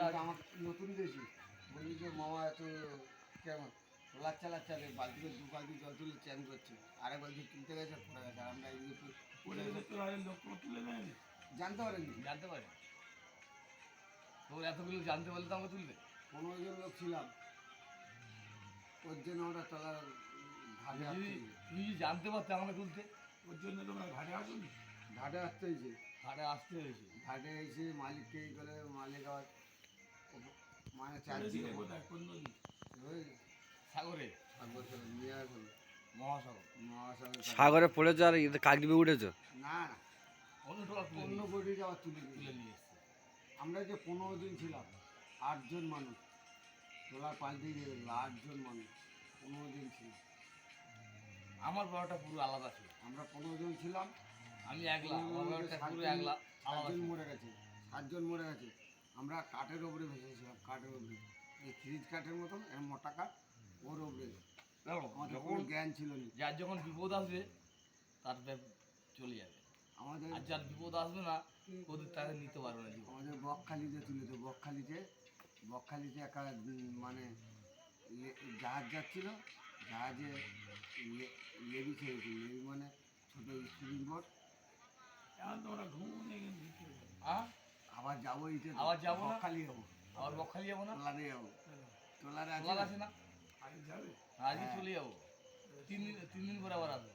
আমার নতুন বেশি বলি যে মামা এত কেমন? লাচ্চা লাচ্চা নেই বালতি করে দু বালতি জল তুলে চ্যান করছে। আরেক বালতি তুলতে গেছে পড়ে গেছে। আর আমরা এগুলো তো পড়ে গেলে তো আর লোক তুলে জানতে পারেননি জানতে পারে। তো এতগুলো জানতে পারলে তো আমরা তুলবে। পনেরো জন লোক ছিলাম। ওর জন্য আমরা তলার ঘাটে তুই যদি জানতে পারতে আমাকে তুলতে। ওর জন্য তোমরা ঘাটে আসুন ঘাটে আসতে হয়েছে। ঘাটে আসতে হয়েছে। ঘাটে এসে মালিককে এই করে মালিক আবার মানে চার চলে দিন কোথায় কোন নদী সাগরে সাগর? চলে নিয়ে আসলো মহাসাগর। মহাসাগর সাগরে পড়েছো আর উঠেছো? না অন্য নিয়ে- বডি যাওয়ার তুলে তুলে নিয়ে এসছে। আমরা যে পনেরো দিন ছিলাম আটজন মানুষ তোলার পাঁচ দিন গেল আটজন মানুষ পনেরো দিন ছিলাম। আমার বড়টা পুরো আলাদা ছিল। আমরা পনেরো জন ছিলাম। আমি একলা আমার পুরো একলা আলাদা। মরে গেছে। সাতজন মরে গেছে। আমরা কাঠের ওপরে ভেসেছিলাম কাঠের ওপরে এই ফ্রিজ কাঠের মতন এর মোটা কাঠ ওর ওপরে দেখো, আমাদের যখন কোনো জ্ঞান ছিল না। যার যখন বিপদ আসবে তার ব্যাপ- চলে যাবে। আমাদের আর যার বিপদ আসবে না ওদের তাকে নিতে পারবে না আমাদের বকখালিতে তুলে তো বকখালিতে বকখালিতে একটা মানে জাহাজ যাচ্ছিল। জাহাজে লে- লেবি খেয়েছে। লেবি মানে ছোটো স্পিডিং বোট এখন তোমরা ঘুমনে কিন্তু হ্যাঁ আবার যাব ইতে আবার যাব না? বকখালি যাব। আবার বকখালি যাব না? তোলারে যাব। তোলারে আছে আছে না? আগে যাবে? আজই চলে যাব। তিন দিন তিন দিন পরে আবার আসব।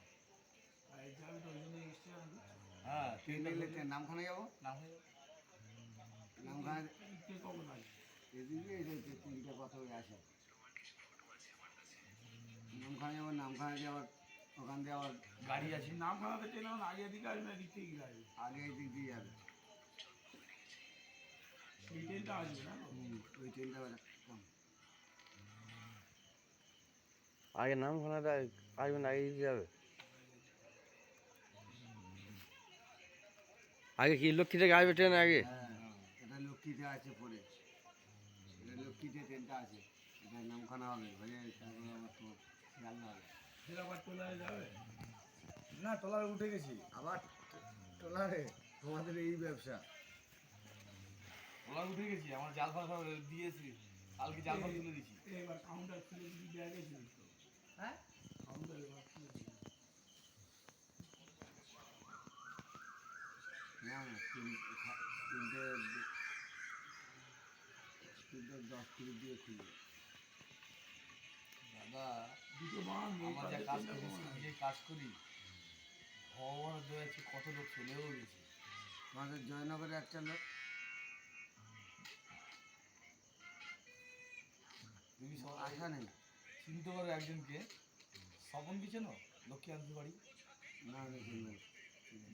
হ্যাঁ ট্রেনে এলে ট্রেন নামখানা যাব? নাম হয়ে নামখানা কে কখন আসবে? এদিকে তিনটে কথা হয়ে আসে। নামখানা যাব নামখানা যাওয়ার ওখান দিয়ে আবার গাড়ি আছে। নামখানা থেকে যেমন আগে দিকে আসবে না দিক থেকে আসবে? আগে এই দিক দিয়ে যাবে। সেই ট্রেনটা আসবে না? ওই ট্রেনটা আগে নাম খানাটা আসবেন আগে দিতে যাবে আগে কি লক্ষ্মী থেকে আসবে ট্রেন আগে? হ্যাঁ এটা লক্ষ্মীতে আছে পরে। এটা লক্ষ্মীতে ট্রেনটা আছে। এটা নামখানা হবে হয়ে তারপরে আবার তো শিয়ালদা হবে। আবার যাবে? না ট্রলারে উঠে গেছি। আবার ট্রলারে? তোমাদের এই ব্যবসা। উঠে গেছি আমার জাল ফাল সব দিয়েছি। কালকে জাল ফাল তুলে দিছি এবার কাউন্টার খুলে দিবি ব্যাগে ছিল হ্যাঁ? কাউন্টার এবার খুলে দিবি। না না তিন- খা- তিনটে তিনটে দশ কুড়ি দিয়ে খুলবে দাদা দুটো বান আমরা যা কাজ করি যে কাজ করি ভগবানের দয়া কত লোক চলেও গেছে। জয়নগরে একটা লোক তুমি সব আশা নেই। চিনতে পারো একজনকে। স্বপন কি চেনো লক্ষ্মী আনতে বাড়ি? না না।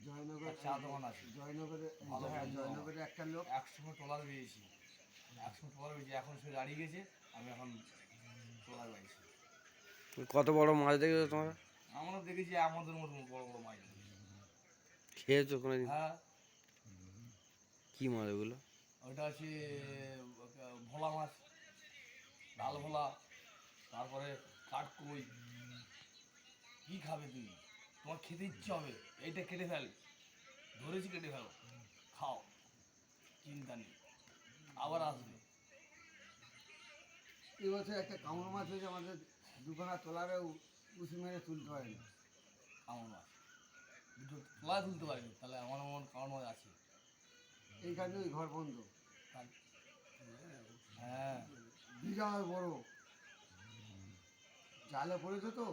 জয়নগর চা দোকান আছে। জয়নগরে হ্যাঁ। জয়নগরে একটা লোক একসময় ট্রলার পেয়েছি একসময় ট্রলার পেয়েছি এখন সে দাঁড়িয়ে গেছে। আমি এখন ট্রলার পাইছি কত বড় মাছ দেখেছ তোমরা? আমরা দেখেছি আমাদের মতো বড় বড় মাছ। খেয়েছো কোনোদিন? হ্যাঁ। কি মাছ ওগুলো? ওটা আছে ভোলা মাছ। ডাল ভোলা তারপরে কাঠকই। কি খাবে তুমি? তোমার খেতে ইচ্ছে হবে। এইটা কেটে ফেল। ধরেছি কেটে ফেলো। খাও। চিন্তা নেই। আবার আসবে। এই বছর একটা কামড় মাছ হয়েছে আমাদের দুখানা তোলারে উঁচু মেরে তুলতে পারেনি। কামড় মাছ। দুটো তোলা তুলতে পারিনি। তাহলে আমার মন কামড় মাছ আছে। এইখানে ওই ঘর বন্ধ। বিরাট বড়। জালে পড়েছে তো,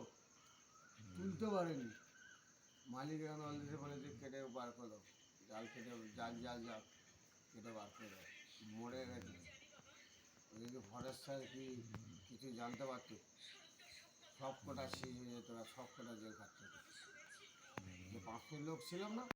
তুলতে পারেনি। মালিক এখন অলরেডি বলেছে কেটে বার করে জাল কেটে, জাল জাল জাল, কেটে বার করে মরে গেছে। ওদিকে ফরেস্টার কি, কিছু জানতে পারতো? সব কটা শেষ হয়ে যেত সব কটা জেল হতো। যে পাঁচশো লোক ছিলাম না